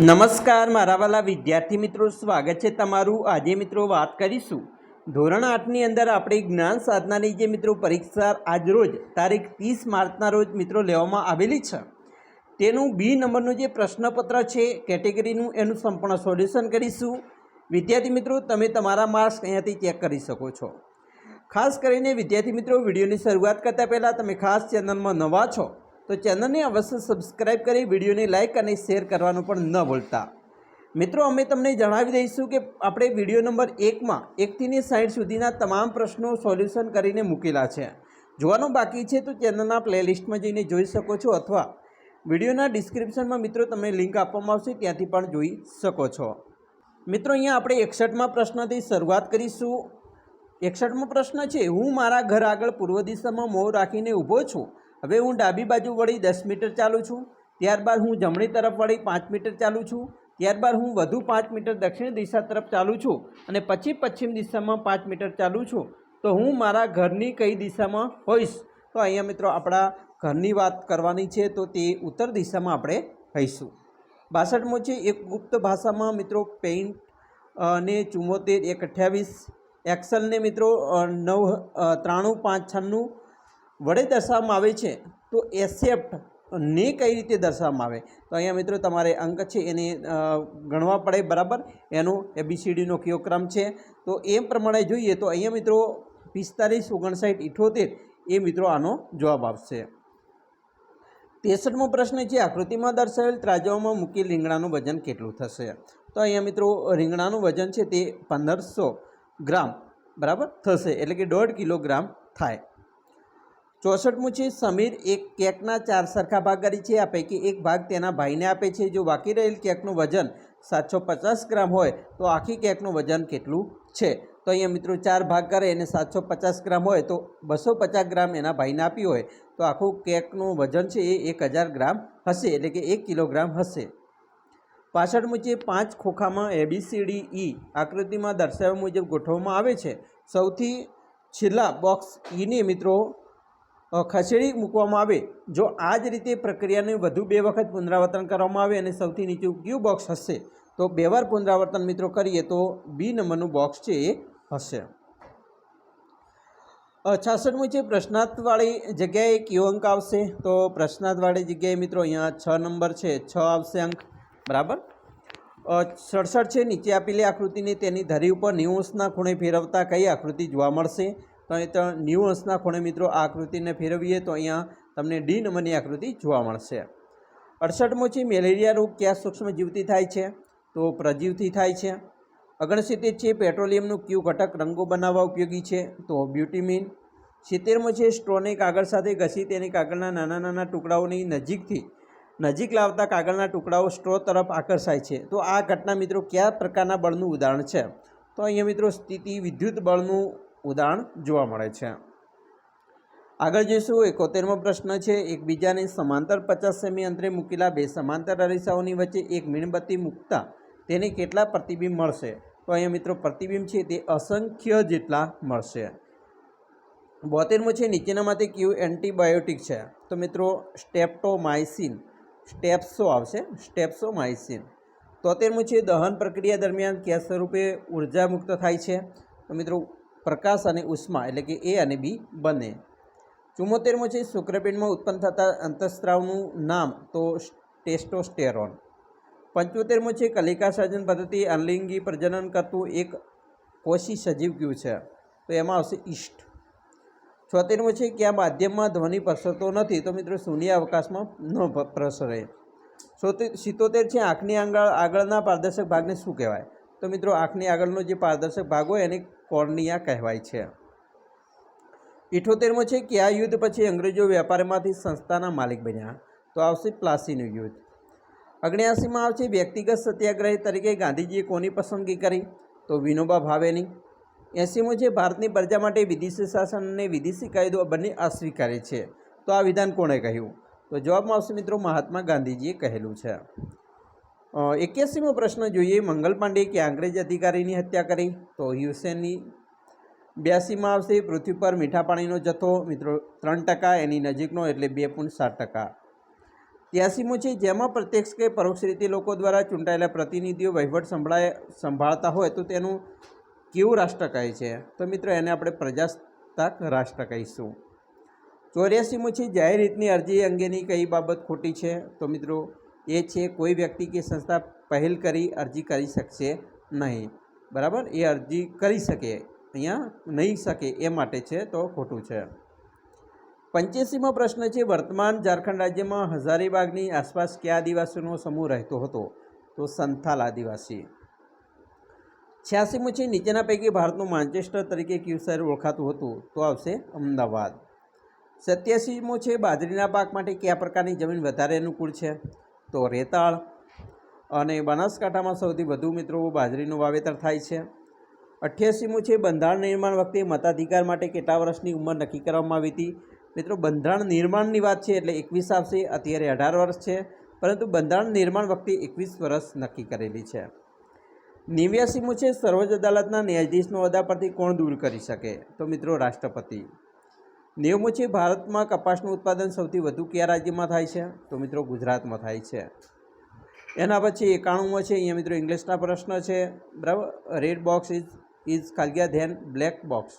નમસ્કાર, મારા વાલા વિદ્યાર્થી મિત્રો, સ્વાગત છે તમારું. આજે મિત્રો વાત કરીશું. ધોરણ આઠની અંદર આપણી જ્ઞાન સાધનાની જે મિત્રો પરીક્ષા આજરોજ તારીખ ત્રીસ માર્ચના રોજ મિત્રો લેવામાં આવેલી છે. તેનું બી નંબરનું જે પ્રશ્નપત્ર છે, કેટેગરીનું એનું સંપૂર્ણ સોલ્યુશન કરીશું. વિદ્યાર્થી મિત્રો, તમે તમારા માર્ક્સ અહીંયાથી ચેક કરી શકો છો. ખાસ કરીને વિદ્યાર્થી મિત્રો, વિડીયોની શરૂઆત કરતાં પહેલાં તમે ખાસ ચેનલમાં નવા છો તો ચેનલને અવશ્ય સબસ્ક્રાઇબ કરી, વિડીયોને લાઇક અને શેર કરવાનું પણ ન ભૂલતા. મિત્રો, અમે તમને જણાવી દઈશું કે આપણે વીડિયો નંબર એકમાં એકથીની સાઠ સુધીના તમામ પ્રશ્નો સોલ્યુશન કરીને મૂકેલા છે. જોવાનું બાકી છે તો ચેનલના પ્લેલિસ્ટમાં જઈને જોઈ શકો છો અથવા વિડીયોના ડિસ્ક્રિપ્શનમાં મિત્રો તમને લિંક આપવામાં આવશે, ત્યાંથી પણ જોઈ શકો છો. મિત્રો, અહીંયા આપણે એકસઠમાં પ્રશ્નથી શરૂઆત કરીશું. એકસઠમો પ્રશ્ન છે, હું મારા ઘર આગળ પૂર્વ દિશામાં મોં રાખીને ઊભો છું. હવે હું ડાબી બાજુ વળી દસ મીટર ચાલું છું, ત્યારબાદ હું જમણી તરફ વળી પાંચ મીટર ચાલું છું, ત્યારબાદ હું વધુ પાંચ મીટર દક્ષિણ દિશા તરફ ચાલું છું અને પછી પશ્ચિમ દિશામાં પાંચ મીટર ચાલું છું, તો હું મારા ઘરની કઈ દિશામાં હોઈશ? તો અહીંયા મિત્રો આપણા ઘરની વાત કરવાની છે, તો તે ઉત્તર દિશામાં આપણે હોઈશું. બાસઠમો છે એક ગુપ્ત ભાષામાં મિત્રો પેઇન્ટ ને ચુમ્મોતેર એક અઠ્યાવીસ એક્સલને મિત્રો નવ ત્રાણું, પાંચ, છન્નું વડે દર્શાવવામાં આવે છે, તો એસેપ્ટ ને કઈ રીતે દર્શાવવામાં આવે? તો અહીંયા મિત્રો તમારે અંક છે એને ગણવા પડે, બરાબર? એનો એબીસીડીનો કયો ક્રમ છે? તો એ પ્રમાણે જોઈએ તો અહીંયા મિત્રો પિસ્તાલીસ, ઓગણસાઠ, ઇઠોતેર એ મિત્રો આનો જવાબ આવશે. ત્રેસઠમો પ્રશ્ન છે, આકૃતિમાં દર્શાવેલ ત્રાજવામાં મૂકેલ રીંગણાનું વજન કેટલું થશે? તો અહીંયા મિત્રો રીંગણાનું વજન છે તે પંદરસો ગ્રામ, બરાબર? થશે, એટલે કે દોઢ કિલોગ્રામ થાય. ચોસઠમું છે સમીર એક કેકના ચાર સરખા ભાગ કરી છે. આ પૈકી એક ભાગ તેના ભાઈને આપે છે. જો બાકી રહેલ કેકનું વજન સાતસો પચાસ ગ્રામ હોય તો આખી કેકનું વજન કેટલું છે? તો અહીંયા મિત્રો ચાર ભાગ કરે અને સાતસો પચાસ ગ્રામ હોય તો બસો પચાસ ગ્રામ એના ભાઈને આપ્યું હોય તો આખું કેકનું વજન છે એ એક હજાર ગ્રામ હશે એટલે કે એક કિલોગ્રામ હશે. પાછળ મુજબ પાંચ ખોખામાં એબીસીડી ઈ આકૃતિમાં દર્શાવ્યા મુજબ ગોઠવવામાં આવે છે. સૌથી છેલ્લા બોક્સ ઈને મિત્રો અ, ખસેડી મૂકવામાં આવે. જો આ જ રીતે પ્રક્રિયાને વધુ બે વખત પુનરાવર્તન કરવામાં આવે અને સૌથી નીચું ક્યુ બોક્સ હશે, તો બે વાર પુનરાવર્તન મિત્રો કરીએ તો બી નંબરનું બોક્સ છે એ હશે. છાસઠમું છે પ્રશ્નાર્થવાળી જગ્યાએ કયો અંક આવશે? તો પ્રશ્નાર્થવાળી જગ્યાએ મિત્રો અહીંયા છ નંબર છે, છ આવશે અંક. બરાબર? સડસઠ છે, નીચે આપેલી આકૃતિને, તેની ધરી ઉપર નેવું ખૂણે ફેરવતા કઈ આકૃતિ જોવા મળશે? તો અહીં તો નેવું અંશના ખૂણે મિત્રો આ આકૃતિને ફેરવીએ તો અહીંયા તમને ડી નંબરની આકૃતિ જોવા મળશે. અડસઠમો છે મેલેરિયા રોગ ક્યાં સૂક્ષ્મજીવથી થાય છે? તો પ્રજીવથી થાય છે. ઓગણસિત્તેર છે પેટ્રોલિયમનું ક્યુ ઘટક રંગો બનાવવા ઉપયોગી છે. તો બ્યુટીમિન. સિત્તેરમો છે સ્ટ્રોને કાગળ સાથે ઘસી તેને કાગળના નાના નાના ટુકડાઓની નજીકથી નજીક લાવતા કાગળના ટુકડાઓ સ્ટ્રો તરફ આકર્ષાય છે. તો આ ઘટના મિત્રો કયા પ્રકારના બળનું ઉદાહરણ છે? તો અહીંયા મિત્રો સ્થિતિ વિદ્યુત બળનું ઉદાહરણ જોવા મળે છે. આગળ જોઈશું, એકોતેરમો પ્રશ્ન છે, એકબીજાને સમાંતર પચાસ સેમી અંતરે મૂકેલા બે સમાંતર અરીસાઓની વચ્ચે એક મીણબત્તી મૂકતા તેને કેટલા પ્રતિબિંબ મળશે? તો અહીંયા મિત્રો પ્રતિબિંબ છે તે અસંખ્ય જેટલા મળશે. બોતેરમો છે, નીચેનામાંથી કયું એન્ટીબાયોટિક છે? તો મિત્રો સ્ટેપ્ટોમાઇસિન સ્ટેપ્સો આવશે સ્ટેપ્સોમાઇસિન તોતેરમું છે, દહન પ્રક્રિયા દરમિયાન કયા સ્વરૂપે ઊર્જા મુક્ત થાય છે. તો મિત્રો પ્રકાશ અને ઉષ્મા એટલે કે એ અને બી બંને. ચુમ્મોતેરમો છે શુક્રપીંડમાં ઉત્પન્ન થતા અંતઃસ્ત્રાવનું નામ તો ટેસ્ટોસ્ટેરોન. પંચોતેરમો છે કલિકા સર્જન પદ્ધતિ, અનલિંગી પ્રજનન કરતું એક કોશી સજીવ કયું છે? તો એમાં આવશે ઈષ્ટ. છોતેરમો છે કે આ માધ્યમમાં ધ્વનિ પ્રસરતો નથી, તો મિત્રો શૂન્ય અવકાશમાં ન પ્રસરે. સિત્તોતેર છે આંખની આંગળ, આગળના પારદર્શક ભાગને શું કહેવાય? તો મિત્રો આંખની આગળનો જે પારદર્શક ભાગ હોય એને કોર્નિયા કહેવાય છે. ઇઠોતેરમો છે કે આ યુદ્ધ પછી અંગ્રેજો વેપારમાંથી સંસ્થાના માલિક બન્યા. તો આવશે પ્લાસીનું યુદ્ધ. અગણ્યાસીમાં આવશે વ્યક્તિગત સત્યાગ્રહ તરીકે ગાંધીજીએ કોની પસંદગી કરી? તો વિનોબા ભાવેની. એસીમો છે, ભારતની પ્રજા માટે વિદેશી શાસન અને વિદેશી કાયદો બંને અસ્વીકાર્ય છે. તો આ વિધાન કોણે કહ્યું? તો જવાબમાં આવશે મિત્રો મહાત્મા ગાંધીજીએ કહેલું છે. એક્યાસીમો પ્રશ્ન જોઈએ. મંગલ પાંડે કે અંગ્રેજ અધિકારીની હત્યા કરી? તો હ્યુસેનની બ્યાસીમાં આવશે. પૃથ્વી પર મીઠા પાણીનો જથ્થો, મિત્રો, ત્રણ ટકા, એની નજીકનો એટલે બે પોઈન્ટ સાત ટકા. ત્યાસીમો છે, જેમાં પ્રત્યક્ષ કે પરોક્ષ રીતે લોકો દ્વારા ચૂંટાયેલા પ્રતિનિધિઓ વહીવટ સંભળાય, સંભાળતા હોય તો તેનું કેવું રાષ્ટ્ર કહે છે? તો મિત્રો, એને આપણે પ્રજાસત્તાક રાષ્ટ્ર કહીશું. ચોર્યાસીમું છે, જાહેર હિતની અરજી અંગેની કઈ બાબત ખોટી છે? તો મિત્રો એ છે, કોઈ વ્યક્તિ કે સંસ્થા પહેલ કરી, અરજી કરી શકશે નહીં. બરાબર? એ અરજી કરી શકે. અહીંયા નહીં શકે એ માટે છે, તો ખોટું છે. પંચ્યાસીમો પ્રશ્ન છે, વર્તમાન ઝારખંડ રાજ્યમાં હજારીબાગની આસપાસ કયા આદિવાસીનો સમૂહ રહેતો હતો? તો સંથાલ આદિવાસી. છ્યાસીમું છે, નીચેના પૈકી ભારતનું માન્ચેસ્ટર તરીકે કયું શહેર ઓળખાતું હતું? તો આવશે અમદાવાદ. સત્યાસીમું છે, બાજરીના પાક માટે કયા પ્રકારની જમીન વધારે અનુકૂળ છે? તો રેતાળ અને બનાસકાંઠામાં સૌથી વધુ મિત્રો બાજરીનું વાવેતર થાય છે. અઠ્યાસીમું છે, બંધારણ નિર્માણ વખતે મતાધિકાર માટે કેટલા વર્ષની ઉંમર નક્કી કરવામાં આવી હતી? મિત્રો, બંધારણ નિર્માણની વાત છે એટલે એકવીસ આવશે, અત્યારે અઢાર વર્ષ છે, પરંતુ બંધારણ નિર્માણ વખતે એકવીસ વર્ષ નક્કી કરેલી છે. નેવ્યાસીમું છે, સર્વોચ્ચ અદાલતના ન્યાયાધીશનો હોદ્દા પરથી કોણ દૂર કરી શકે? તો મિત્રો, રાષ્ટ્રપતિ. નેવમું છે, ભારતમાં કપાસનું ઉત્પાદન સૌથી વધુ કયા રાજ્યમાં થાય છે? તો મિત્રો ગુજરાતમાં થાય છે. એના પછી એકાણુંમાં છે, અહીંયા મિત્રો ઇંગ્લિશના પ્રશ્ન છે. બરાબર? રેડ બોક્સ ઇઝ ઇઝ ખાલિયા ધેન બ્લેક બોક્સ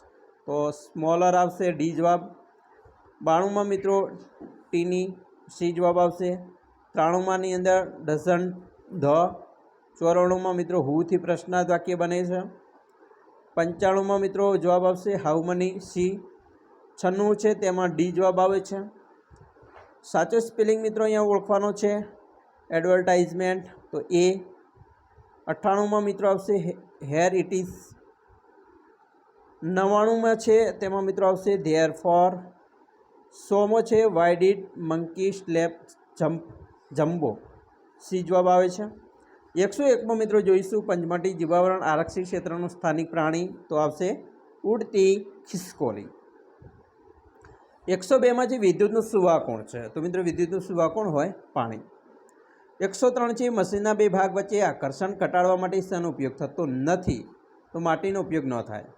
તો સ્મોલર આવશે ડી જવાબ. બાણુંમાં મિત્રો ટીની સી જવાબ આવશે. ત્રાણુંમાંની અંદર ડઝન ધ. ચોરાણુંમાં મિત્રો હુથી પ્રશ્નાર્થ વાક્ય બને છે. પંચાણુંમાં મિત્રો જવાબ આવશે હાઉ મની સી છન્નું છે, તેમાં ડી જવાબ આવે છે. સાચો સ્પેલિંગ મિત્રો અહીંયા ઓળખવાનો છે. એડવર્ટાઇઝમેન્ટ, તો એ અઠ્ઠાણુંમાં મિત્રો આવશે હેર ઇટ ઇઝ નવ્વાણુંમાં છે, તેમાં મિત્રો આવશે ધેર ફોર સોમો છે why did monkey slap jump jumbo C જવાબ આવે છે. એકસો એકમાં મિત્રો જોઈશું, પંચમટી જીવાવરણ આરક્ષિત ક્ષેત્રનું સ્થાનિક પ્રાણી, તો આવશે ઉડતી ખિસકોલી. એકસો બેમાં જે વિદ્યુતનું સુવાકોણ છે, તો મિત્રો વિદ્યુતનું સુવાકોણ હોય પાણી. એકસો ત્રણ છે મશીનના બે ભાગ વચ્ચે આકર્ષણ ઘટાડવા માટે શેનો ઉપયોગ થતો નથી, તો માટીનો ઉપયોગ ન થાય.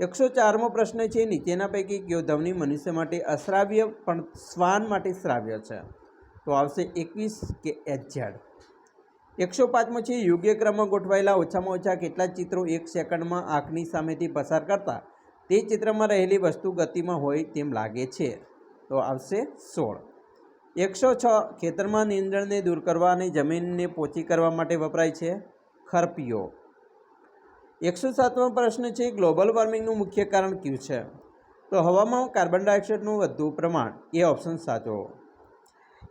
એકસો ચારમો પ્રશ્ન છે, નીચેના પૈકી કયો ધવની મનુષ્ય માટે અશ્રાવ્ય પણ શ્વાન માટે શ્રાવ્ય છે? તો આવશે એકવીસ કે એચઝેડ એકસો પાંચમો છે, યોગ્ય ક્રમમાં ગોઠવાયેલા ઓછામાં ઓછા કેટલા ચિત્રો એક સેકન્ડમાં આંખની સામેથી પસાર કરતા તે ચિત્રમાં રહેલી વસ્તુ ગતિમાં હોય તેમ લાગે છે. તો આવશે સોળ. એકસો છ ખેતરમાં નીંદણને દૂર કરવા અને જમીનને પોચી કરવા માટે વપરાય છે ખરપીઓ. એકસો સાતમો પ્રશ્ન છે, ગ્લોબલ વોર્મિંગનું મુખ્ય કારણ કયું છે? તો હવામાં કાર્બન ડાયોક્સાઇડનું વધુ પ્રમાણ, એ ઓપ્શન સાચો.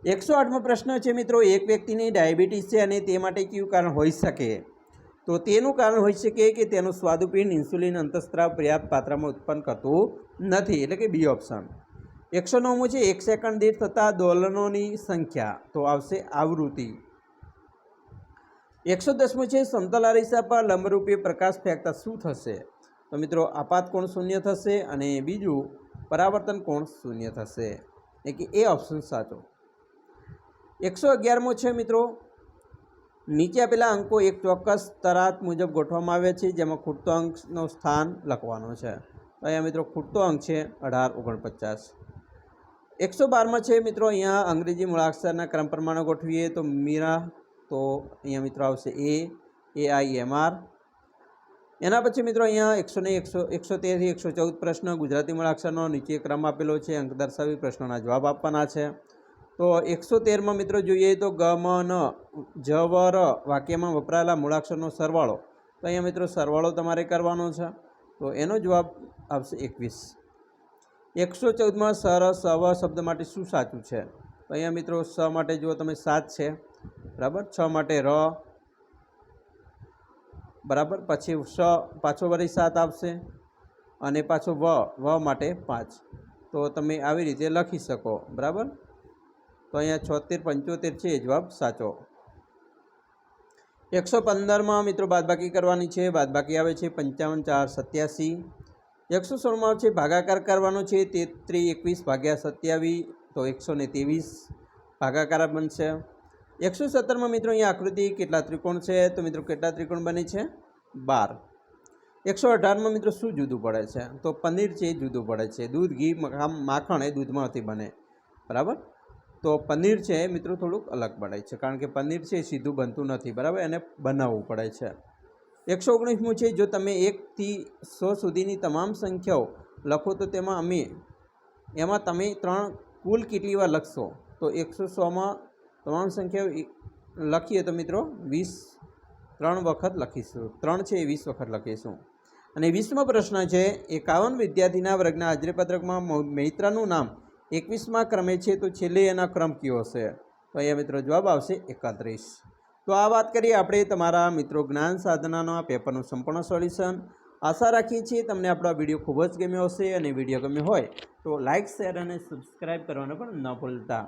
એકસો આઠમો પ્રશ્ન છે, મિત્રો, એક વ્યક્તિની ડાયાબિટીસ છે અને તે માટે કયું કારણ હોઈ શકે? તો તેનું કારણ હોઈ શકે કે તેનું સ્વાદુપિંડ ઇન્સ્યુલિન અંતસ્ત્રાવ પર્યાપ્ત પાત્રમાં ઉત્પન્ન કરતું નથી, એટલે કે બી ઓપ્શન. એકસો નવમું છે, એક સેકન્ડ દીઠ થતા દોલનોની સંખ્યા. તો આવશે આવૃત્તિ. એકસો દસમું છે, સમતલ અરીસા પર લંબરૂપે પ્રકાશ ફેંકતા શું થશે? તો મિત્રો, આપાત કોણ શૂન્ય થશે અને બીજું, પરાવર્તન કોણ શૂન્ય થશે? એટલે કે એ ઓપ્શન સાચો. એકસો અગિયારમો છે, મિત્રો નીચે આપેલા અંકો એક ચોક્કસ તરાત મુજબ ગોઠવવામાં આવ્યા છે, જેમાં ખૂટતો અંકનો સ્થાન લખવાનો છે. તો અહીંયા મિત્રો ખૂટતો અંક છે અઢાર ઓગણપચાસ. એકસો બારમાં છે મિત્રો અહીંયા અંગ્રેજી મૂળાક્ષરના ક્રમ પ્રમાણે ગોઠવીએ તો મીરા, તો અહીંયા મિત્રો આવશે એ એ આઈ એમ આર. એના પછી મિત્રો અહીંયા એકસો ને એકસો એકસો તેરથી એકસો ચૌદ પ્રશ્ન ગુજરાતી મૂળાક્ષરનો નીચે ક્રમ આપેલો છે, અંક દર્શાવી પ્રશ્નોના જવાબ આપવાના છે. તો એકસો તેરમાં મિત્રો જોઈએ તો ગમન જવર વાક્યમાં વપરાયેલા મૂળાક્ષરનો સરવાળો. તો અહીંયા મિત્રો સરવાળો તમારે કરવાનો છે. તો એનો જવાબ આવશે એકવીસ. એકસો ચૌદમાં સર સવ શબ્દ માટે શું સાચું છે? તો અહીંયા મિત્રો સ માટે જુઓ તમે સાત છે. બરાબર? છ માટે ર. બરાબર? પછી સ, પાછો વળી સાત આવશે. અને પાછો વ વ માટે પાંચ. તો તમે આવી રીતે લખી શકો. બરાબર? તો અહીંયા છોતેર, પંચોતેર છે એ જવાબ સાચો. એકસો પંદરમાં મિત્રો બાદબાકી કરવાની છે, બાદબાકી આવે છે પંચાવન, ચાર, સત્યાસી. એકસો સોળમાં છે ભાગાકાર કરવાનો છે તેત્રીસ એકવીસ, ભાગ્યા સત્યાવીસ, તો એકસો ને ત્રેવીસ ભાગાકાર બનશે. એકસો સત્તરમાં મિત્રો અહીંયા આકૃતિ કેટલા ત્રિકોણ છે, તો મિત્રો કેટલા ત્રિકોણ બને છે? બાર. એકસો અઢારમાં મિત્રો શું જુદું પડે છે? તો પનીર છે એ જુદું પડે છે. દૂધ, ઘી માખણ એ દૂધમાંથી બને. બરાબર? તો પનીર છે એ મિત્રો થોડુંક અલગ પડે છે, કારણ કે પનીર છે એ સીધું બનતું નથી, બરાબર? એને બનાવવું પડે છે. એકસો ઓગણીસમું છે, જો તમે એકથી સો સુધીની તમામ સંખ્યાઓ લખો તો તેમાં અમે, એમાં તમે ત્રણ કુલ કેટલી વાર લખશો? તો એકસો સોમાં તમામ સંખ્યાઓ લખીએ તો મિત્રો વીસ, ત્રણ વખત લખીશું. ત્રણ છે એ વીસ વખત લખીશું. અને વીસમો પ્રશ્ન છે, એકાવન વિદ્યાર્થીના વર્ગના હાજરીપત્રકમાં મૈત્રનું નામ એકવીસમાં ક્રમે છે તો છેલ્લે એના ક્રમ કયો હશે? તો અહીંયા મિત્રો જવાબ આવશે એકત્રીસ. તો આ વાત કરીએ આપણે તમારા મિત્રો જ્ઞાન સાધનાના પેપરનું સંપૂર્ણ સોલ્યુશન. આશા રાખીએ છીએ તમને આપણો વીડિયો ખૂબ જ ગમ્યો હશે અને વીડિયો ગમ્યો હોય તો લાઇક શેર અને સબસ્ક્રાઈબ કરવાનું પણ ન ભૂલતા.